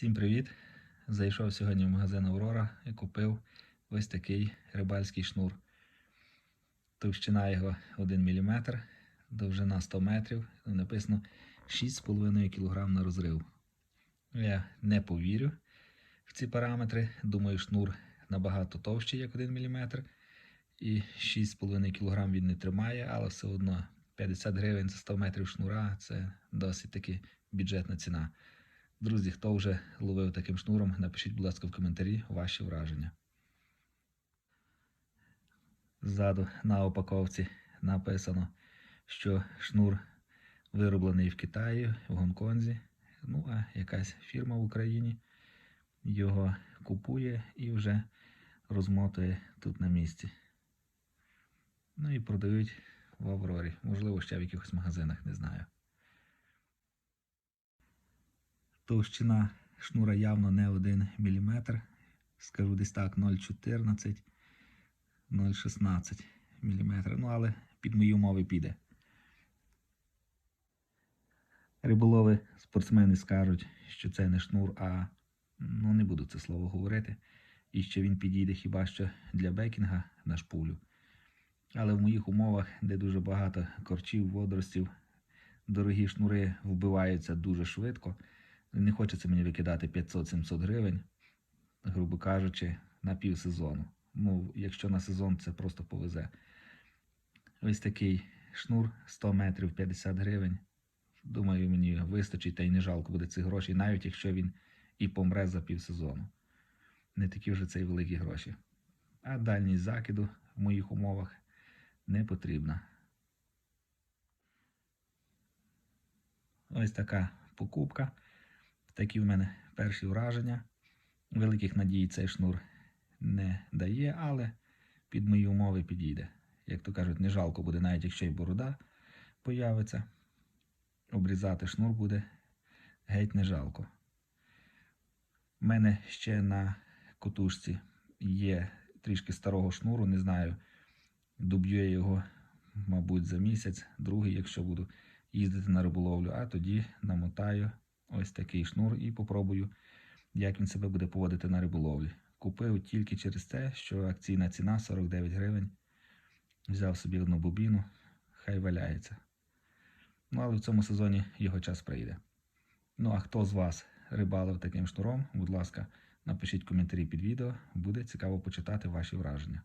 Всім привіт! Зайшов сьогодні в магазин Аврора і купив ось такий рибальський шнур. Товщина його 1 мм, довжина 100 метрів. Написано 6,5 кг на розрив. Я не повірю в ці параметри. Думаю, шнур набагато товщий, як 1 мм. І 6,5 кг він не тримає, але все одно 50 гривень за 100 метрів шнура це досить таки бюджетна ціна. Друзі, хто вже ловив таким шнуром, напишіть, будь ласка, в коментарі ваші враження. Ззаду на упаковці написано, що шнур вироблений в Китаї, в Гонконзі. Ну, а якась фірма в Україні його купує і вже розмотує тут на місці. Ну і продають в Аврорі. Можливо, ще в якихось магазинах, не знаю. Товщина шнура явно не 1 мм. Скажу десь так 0,14, 0,16 мм. Ну, але під мої умови піде. Риболови, спортсмени скажуть, що це не шнур, а ну не буду це слово говорити. І що він підійде хіба що для бекінга на шпулю. Але в моїх умовах, де дуже багато корчів, водоростів, дорогі шнури вбиваються дуже швидко. Не хочеться мені викидати 500-700 гривень, грубо кажучи, на півсезону. Ну, якщо на сезон це просто повезе. Ось такий шнур 100 метрів 50 гривень. Думаю, мені вистачить та й не жалко буде цих грошей, навіть якщо він і помре за півсезону. Не такі вже це й великі гроші. А дальність закиду в моїх умовах не потрібна. Ось така покупка. Такі в мене перші враження. Великих надій цей шнур не дає, але під мої умови підійде. Як то кажуть, не жалко буде, навіть якщо й борода появиться. Обрізати шнур буде геть не жалко. У мене ще на котушці є трішки старого шнуру, не знаю, доб'ю я його, мабуть, за місяць, другий, якщо буду їздити на риболовлю, а тоді намотаю ось такий шнур і попробую, як він себе буде поводити на риболовлі. Купив тільки через те, що акційна ціна 49 гривень. Взяв собі одну бобіну, хай валяється. Ну, але в цьому сезоні його час прийде. Ну, а хто з вас рибалив таким шнуром, будь ласка, напишіть коментарі під відео, буде цікаво почитати ваші враження.